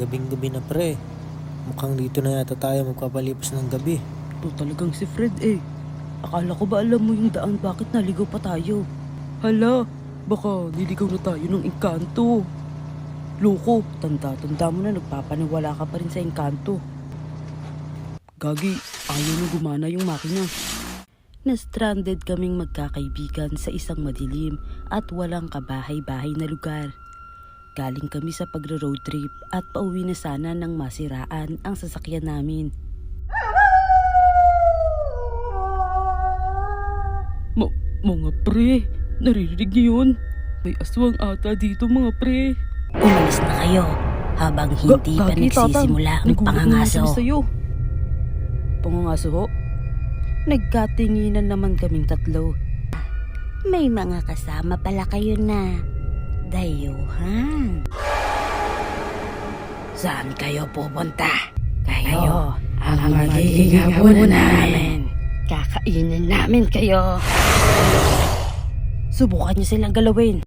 Gabing-gabi na pre. Mukhang dito na yata tayo magpapalipas ng gabi. Ito talagang si Fred eh. Akala ko ba alam mo yung daan bakit naligaw pa tayo? Hala, baka niligaw na tayo ng engkanto. Loko, tanda-tanda mo na nagpapaniwala ka pa rin sa engkanto. Gagi, ayaw na gumana yung makina. Na-stranded kaming magkakaibigan sa isang madilim at walang kabahay-bahay na lugar. Galing kami sa pagro-road trip at pauwi na sana ng masiraan ang sasakyan namin. Ma- mga pre, naririnig niyo yun? May aswang ata dito mga pre. Umalis na kayo habang hindi pa Gagi, tatang. nagsisimula ang pangangaso. Pangangaso ho? Nagkatinginan naman kaming tatlo. May mga kasama pala kayo na dayuhan. Saan kayo pupunta? Kayo, ang magiging hapunan namin. Kakainin namin kayo. Subukan niyo silang galawin.